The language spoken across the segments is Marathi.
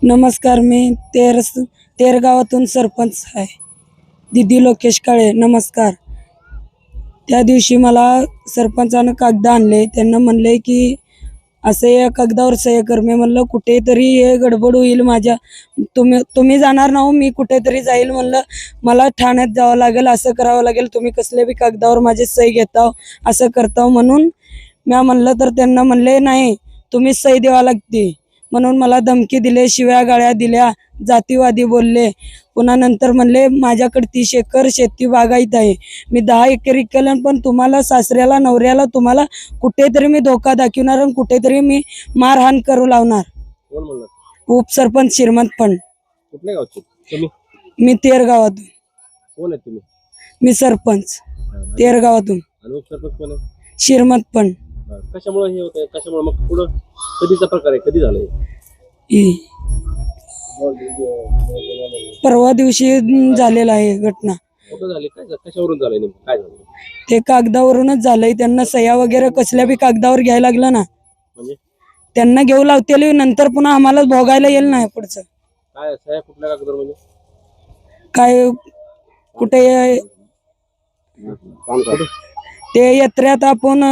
नमस्कार मी तेर तेर गावातून सरपंच आहे. दिदी लोकेश काळे नमस्कार. त्या दिवशी मला सरपंचानं कागद आणले. त्यांना म्हणले की असे या कागदावर सह्य कर. मी म्हणलं कुठेतरी हे गडबड होईल माझ्या. तुम्ही तुम्ही जाणार ना हो मी कुठेतरी जाईल म्हणलं. मला ठाण्यात जावं लागेल असं करावं लागेल. तुम्ही कसले बी कागदावर माझे सही घेताव असं करताव म्हणून म्या म्हणलं. तर त्यांना म्हणले नाही तुम्ही सही द्यावा लागते म्हणून मला धमकी दिले शिव्या गाळ्या दिल्या जातीवादी बोलले. पुन्हा नंतर म्हणले माझ्याकडे तीस एकर शेती बागायत आहे. मी दहा एकर केलं पण तुम्हाला सासऱ्याला नवऱ्याला तुम्हाला कुठेतरी मी धोका दाखवणार आणि कुठेतरी मी मारहाण करू लावणार. उपसरपंच श्रीमंत तुम्ही? मी तेर गावातून मी सरपंच. तेर गावातून श्रीमंत हा. कशामुळे हे होतंय? कशामुळे? मग पुढं कधीचा प्रकार आहे? कधी झालंय? परवा दिवशी झालेला आहे घटना. कुठं झाली? काय झालं? कशावरून झालंय नेमकं? काय झालं? ते कागदावरूनच झालंय. त्यांना सह्या वगैरे कसल्या बी कागदावर घ्यायला लागलं ना. म्हणजे? त्यांना घेऊ लावतेली नंतर पुन्हा आम्हाला भोगायला येईल नाही पुढचं. काय सह्या कुठल्या कागदावर म्हणजे? काय कुठे? ते यात्रेत आपण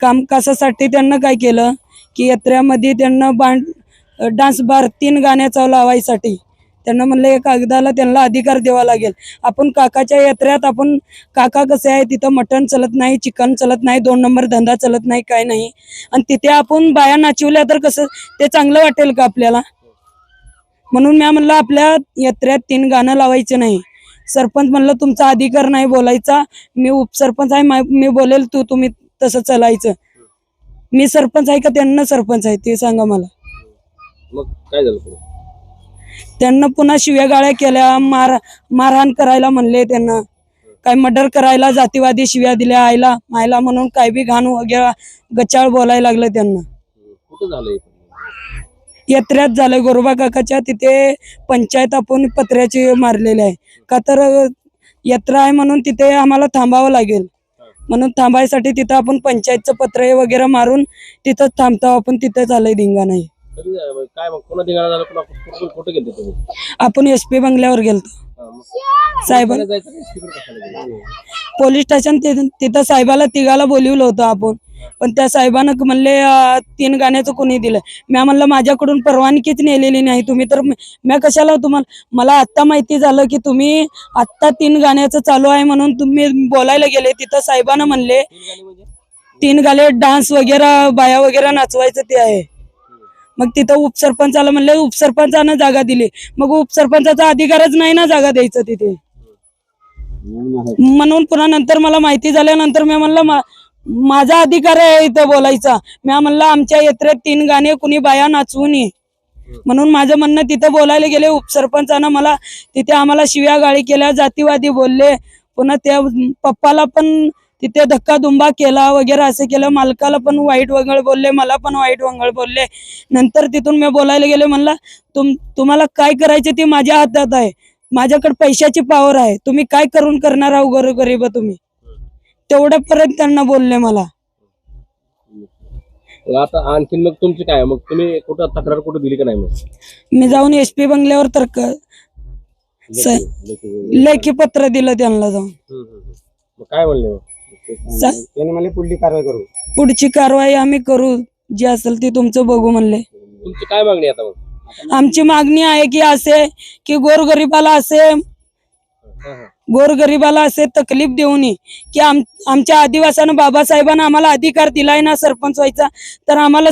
कामकाजासाठी त्यांना काय केलं? की यात्रेमध्ये त्यांना बांड डान्स बार तीन गाण्याचा लावायसाठी. त्यांना म्हणलं या कागदाला त्यांना अधिकार द्यावा लागेल. आपण काकाच्या यात्रेत आपण काका कसे आहे तिथं मटण चलत नाही चिकन चलत नाही दोन नंबर धंदा चलत नाही काय नाही. आणि तिथे आपण बाया नाचवल्या तर कसं? ते चांगलं वाटेल का आपल्याला? म्हणून मी म्हणलं आपल्या यात्रेत तीन गाणं लावायचं नाही. सरपंच म्हणलं तुमचा अधिकार नाही बोलायचा. मी उपसरपंच आहे. मी बोलेल तू तुम्ही तसं चालायचं. मी सरपंच आहे का त्यांना सरपंच आहे ते सांगा मला. मग काय झालं पुढं? त्यांना पुन्हा शिव्या गाळ्या केल्या मार मारहाण करायला म्हणले त्यांना. काय मर्डर करायला जातीवादी शिव्या दिल्या आईला मायला म्हणून काय बी घाण वगैरे गचाळ बोलायला लागलं त्यांना. कुठं यात्रेत झालं गोरोबा काकाच्या तिथे पंचायत आपण पत्र्याची मारलेली आहे. का तर यात्रा आहे म्हणून तिथे आम्हाला थांबावं लागेल. म्हणून थांबायसाठी तिथं आपण पंचायतचं पत्र वगैरे मारून तिथंच थांबतो आपण तिथे झालंय धिंगा नाही काय कुठं गेले तुम्ही? आपण एस पी बंगल्यावर गेलतो. साहेब? पोलीस स्टेशन तिथं साहेबाला तिघाला बोलवलं होतं आपण. पण त्या साहेबानं म्हणले तीन गाण्याचं कोणी दिलं? म्या म्हणलं माझ्याकडून परवानगीच नेलेली नाही. तुम्ही तर म्या कशाला तुम्हाला मला आत्ता माहिती झालं की तुम्ही आत्ता तीन गाण्याचं चालू आहे म्हणून तुम्ही बोलायला गेले. तिथं साहेबानं म्हणले तीन गाले डान्स वगैरे बाया वगैरे नाचवायचं ते आहे. मग तिथं उपसरपंचाला म्हणले उपसरपंचानं जागा दिली. मग उपसरपंचाचा अधिकारच नाही ना जागा द्यायचं तिथे. म्हणून पुन्हा नंतर मला माहिती झाल्यानंतर मी म्हणलं माझा अधिकार आहे इथं बोलायचा. मी म्हणलं आमच्या यात्रेत तीन गाणे कुणी बाया नाचवू नये म्हणून माझं म्हणणं तिथं बोलायला गेले उपसरपंचानं मला तिथे आम्हाला शिव्या गाळी केल्या जातीवादी बोलले. पुन्हा त्या पप्पाला पण तिथे धक्का दुंबा केला वगैरे असं केलं. मालकाला पण वाईट वंगळ बोलले मला पण वाईट वंगळ बोलले. नंतर तिथून मी बोलायला गेले म्हणला तुम तुम्हाला काय करायचे ते माझ्या हातात आहे. माझ्याकडे पैशाची पावर आहे. तुम्ही काय करून करणार आहो गोरगरीब तुम्ही? तेवढ्यापर्यंत त्यांना बोलले मला. मग आता आणखीन मग तुमची काय? मग तुम्ही कुठं तक्रार कुठं दिली का नाही मग? मी जाऊन एस पी बंगल्यावर तर स- लेखी पत्र दिलं त्यांना जाऊन. हम्म, हम्म. मग काय म्हणले मग? स- त्यांनी म्हणले पुढली कारवाई करू. पुढची कारवाई आम्ही करू. जी असेल ती तुमचं बघू म्हणले. तुमची काय मागणी आहे आता मग? आमची मागणी आहे की असे की गोरगरिबाला असे. गोरगरिबाला असे तकलीफ देऊ नये की आम आमच्या आदिवासानं बाबासाहेबांना आम्हाला अधिकार दिलाय ना सरपंच व्हायचा. तर आम्हाला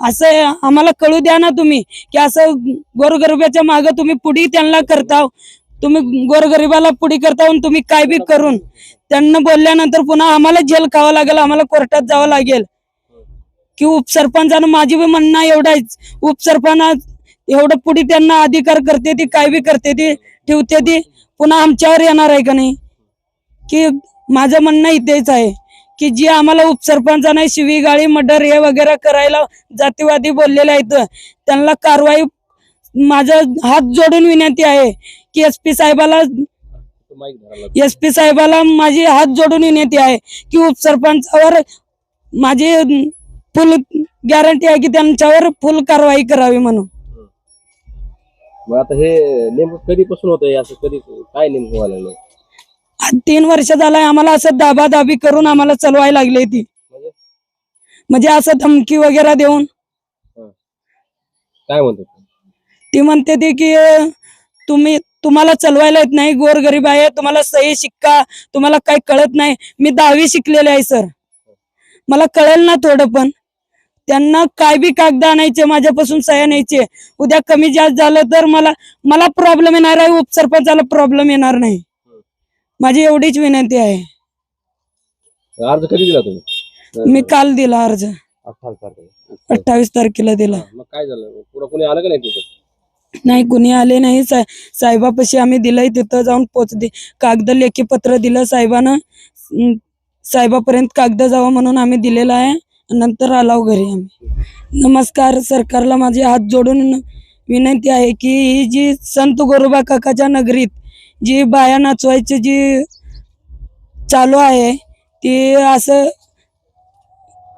असं आम्हाला कळू द्या ना तुम्ही की असं गोरगरिबाच्या मागं तुम्ही पुढी त्यांना करताव. तुम्ही गोरगरिबाला पुढी करता तुम्ही काय बी करून. त्यांना बोलल्यानंतर पुन्हा आम्हाला जेल खावं लागेल आम्हाला कोर्टात जावं लागेल. की उपसरपंचानं माझी बी म्हणणं एवढाच. उपसरपंच एवढं पुढे त्यांना अधिकार करते ती काय बी करते ती. ठेवते ती. पुन्हा आमच्यावर येणार आहे का नाही? की माझं म्हणणं इथेच आहे की जी आम्हाला उपसरपंचाने शिवी गाळी मर्डर हे वगैरे करायला जातीवादी बोललेले आहेत त्यांना कारवाई माझं हात जोडून विनंती आहे की एस पी साहेबाला एस पी साहेबाला माझी हात जोडून विनंती आहे की उपसरपंचावर माझी फुल गॅरंटी आहे की त्यांच्यावर फुल कारवाई करावी म्हणून. मग आता हे नेमकं कधीपासून होत आहे असं कधी काय नेमकं व्हायला लागलंय? तीन वर्ष झालाय आम्हाला असं दाबादाबी करून आम्हाला चलवायला लागले ती. म्हणजे? म्हणजे असं धमकी वगैरे देऊन. काय म्हणतात ती? म्हणते ती की अं, तुम्ही तुम्हाला चलवायला येत नाही गोरगरीब आहे तुम्हाला सही शिक्का तुम्हाला काही कळत नाही. मी दहावी शिकलेले आहे सर. मला कळेल ना थोडं पण. त्यांना काय बी कागद आणायचे माझ्यापासून सह्या न्यायचे. उद्या कमी जास्त झालं तर मला मला प्रॉब्लेम येणार आहे उपसरपंचाला प्रॉब्लेम येणार नाही. माझी एवढीच विनंती आहे. अर्ज कधी दिला तुम्ही? मी काल दिला अर्ज. अठ्ठावीस तारखेला. अठ्ठावीस तारखेला दिला. मग काय झालं? पुढे कोणी आलं का नाही तिथं? नाही कुणी आले नाही. सा साहेबापाशी आम्ही दिलंय तिथं जाऊन पोचते कागद लेखी पत्र दिलं साहेबानं. अं, साहेबापर्यंत कागद जावं म्हणून आम्ही दिलेलं आहे. नंतर आलाव घरी आम्ही. नमस्कार सरकारला माझे हात जोडून विनंती आहे की ही जी संत गोरोबा काकाच्या नगरीत जी बाया नाचवायची जी चालू आहे ती असं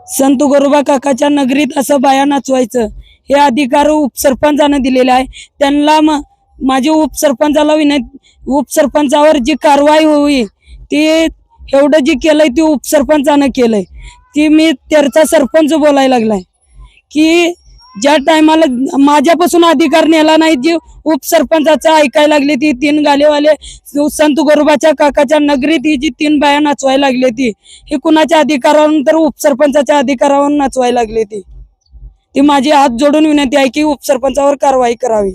संत गोरोबा काकाच्या नगरीत असं बाया नाचवायचं हे अधिकार उपसरपंचानं दिलेले आहे. त्यांना मग माझी उपसरपंचाला विनंती उपसरपंचावर जी कारवाई होई ती एवढं जी केलंय ती उपसरपंचानं केलंय. ती मी त्याचा सरपंच बोलायला लागलाय. की ज्या टायमाला माझ्यापासून अधिकार नेला नाही जी उपसरपंचाचा ऐकायला लागली ती तीन गालेवाले संत गोरोबाच्या काकाच्या नगरीत ही जी तीन बाया नाचवायला लागली ती ही कुणाच्या अधिकारावरून तर उपसरपंचाच्या अधिकारावरून नाचवायला लागली ती. ती माझी हात जोडून विनंती आहे की उपसरपंचावर कारवाई करावी.